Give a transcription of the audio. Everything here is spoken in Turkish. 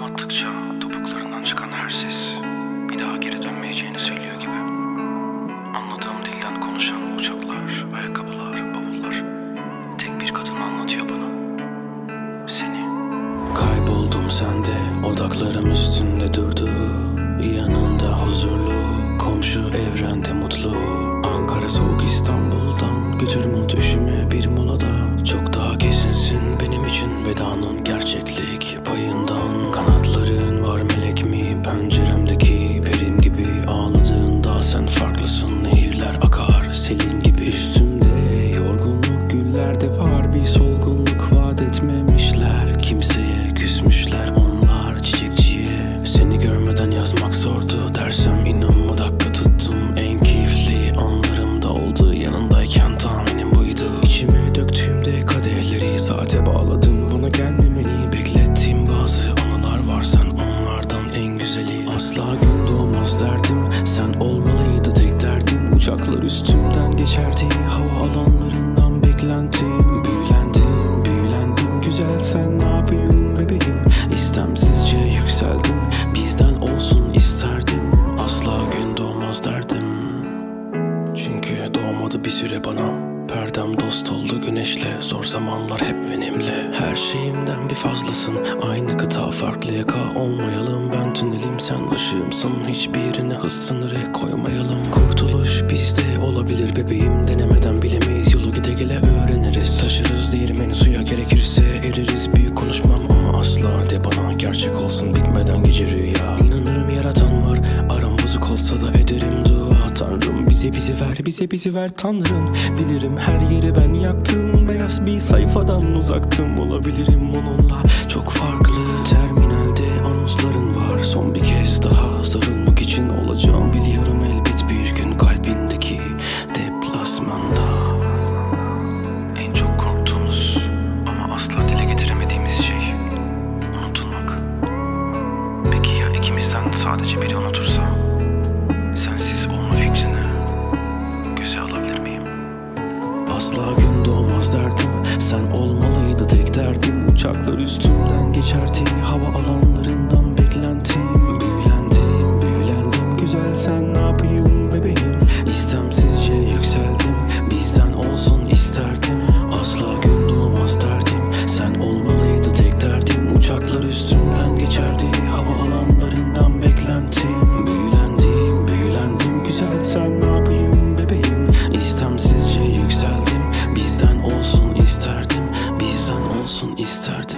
Adım attıkça topuklarından çıkan her ses bir daha geri dönmeyeceğini söylüyor gibi. Anladığım dilden konuşan uçaklar, ayakkabılar, bavullar tek bir kadın anlatıyor bana. Seni. Kayboldum sende, odaklarım üstünde durdu. Yanında huzurlu, komşu evrende mutlu. Ankara soğuk İstanbul'dan götürme düşüme bir molada. Çok daha kesinsin benim için vedanın saate bağladım. Buna gelmemeni beklettiğim bazı anılar var sen onlardan en güzeli. Asla gün doğmaz derdim sen olmalıydı tek derdim. Uçaklar üstümden geçerdi hava alanlarından beklentim. Büyülendim büyülendim güzel sen ne yapayım bebeğim. İstemsizce yükseldim bizden olsun isterdim. Asla gün doğmaz derdim. Çünkü doğmadı bir süre bana Perdem dost oldu güneşle Zor zamanlar hep benimle. Her şeyimden bir fazlasın Aynı kıta farklı yaka olmayalım. Ben tünelim sen ışığımsın Hiçbirine hız sınırı koymayalım. Kurtuluş bizde olabilir bebeğim Denemeden bilemeyiz. Yolu gide gele öğreniriz Taşırız değirmeni suya gerekirse eririz. Büyük konuşmam ama asla de bana Gerçek olsun bitmeden gece rüya. İnanırım yaratan var Aram bozuk olsa da ederim dua. Tanrım bize bizi ver bize bizi ver Tanrım. Bilirim her yeri ben yaktım. Beyaz bir sayfadan uzaktım. Olabilirim onunla. Çok farklı Terminalde anonsların var. Son bir kez daha sarılmak için olacağım. Biliyorum elbet bir gün kalbindeki deplasmanda. En çok korktuğumuz ama asla dile getiremediğimiz şey unutulmak. Peki ya ikimizden sadece biri unutursa? Uçaklar üstümden geçerdi Hava alanlarından isterdim